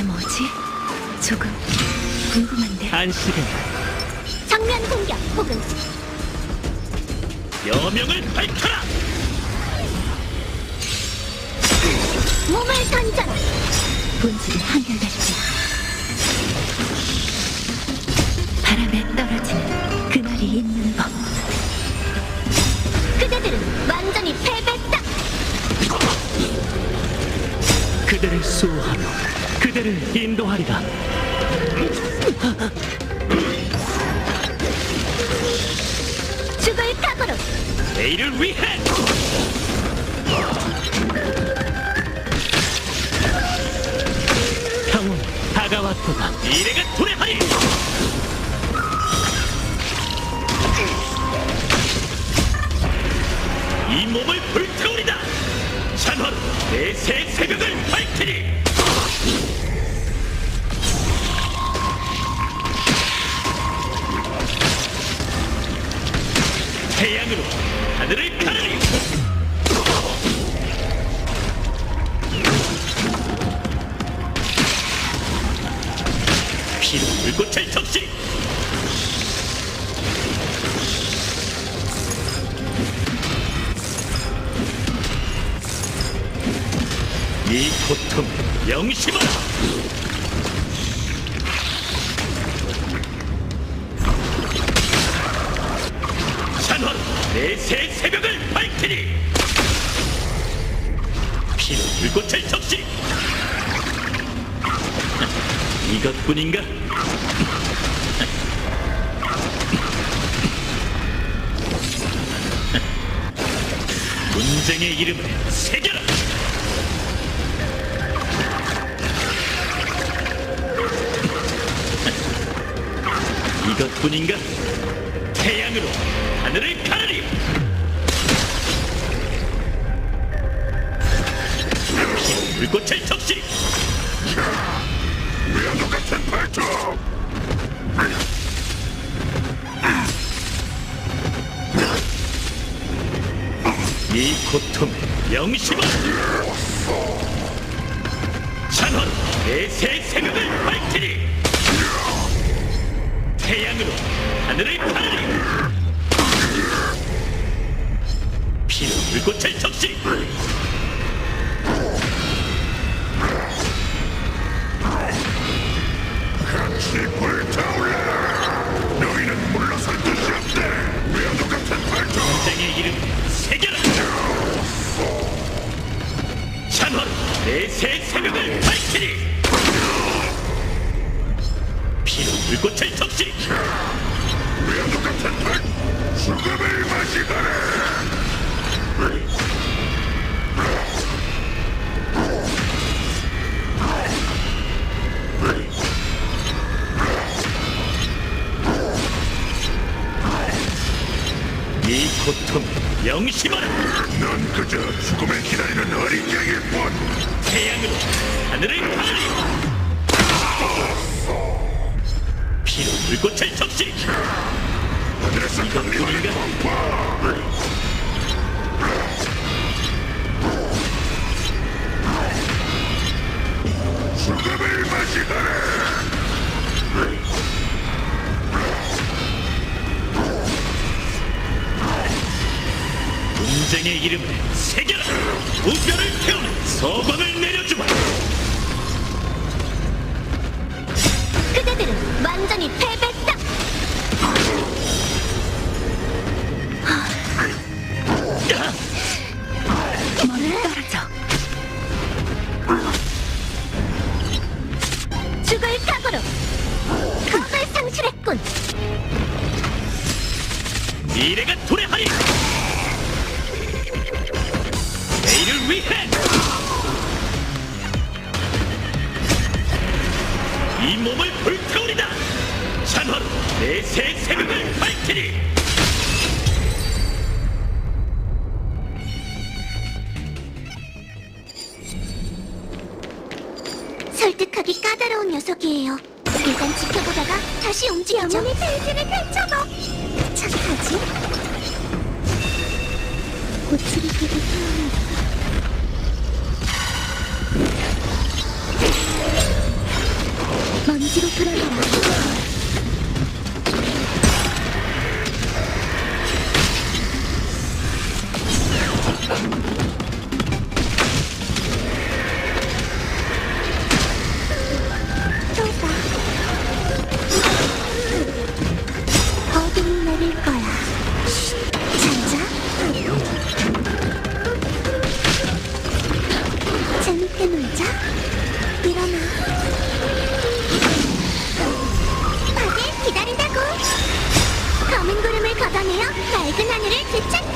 그게 뭐지? 조금 궁금한데. 안식은 정면 공격 혹은 여명을 밝혀 그대를 수호하며 그대를 인도하리라. 죽을 각오로 내일을 위해! 평온 다가왔도다. 미래가 도래하리! 이 몸을! 찬헌 내새 새벽을 밝히리! 태양으로 하늘을 이 고통 영심하라! 찬헌 내새 새벽을 밝히리! 피로 불꽃을 적시! 이것뿐인가? 문쟁의 이름을 새겨라! 이것뿐인가? 태양으로 하늘을 가르리! 불꽃을 적시! 이 고통을 영심하라! 찬헌 내새 새벽을 밝히리! 태양으로 하늘을 가르리! 피로 불꽃을 적시! 죽음을 기다리는 어린 양일 뿐 태양으로 하늘을 가르리! 피로 불꽃을 적시! 하늘에서 강림하는? 공파 죽음을 맞이하라 분쟁의 이름을 새겨라! 우별을 태우는 서광을 내려주마! 그대들은 완전히 패배다 멀리 떨어져. 죽을 각오로 겁을 상실했군 미래가 도래하리! 내일을 위해! 이 몸을 불태우리다! 찬헌 내새 새벽을 밝히리! 설득하기 까다로운 녀석이에요 일단 지켜보다가 다시 움직이죠 영혼의 페이지를 펼쳐봐 착하지? 고추리 끼고 태어나 맑은 하늘을 되찾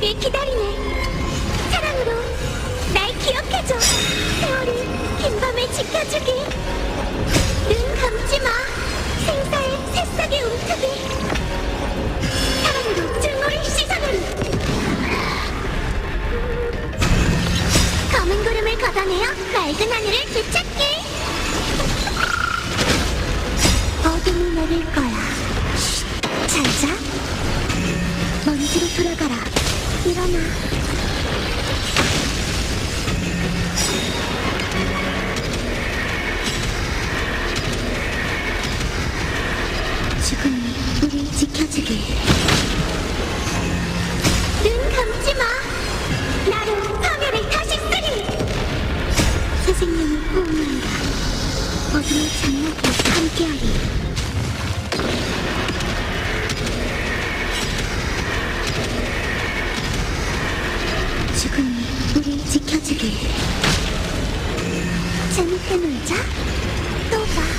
오길 기다리네. 사랑으로 날 기억해줘. 세월이 긴 밤에 지켜주길. 你干嘛 우리 지켜주길. 재밌게 놀자. 또 봐.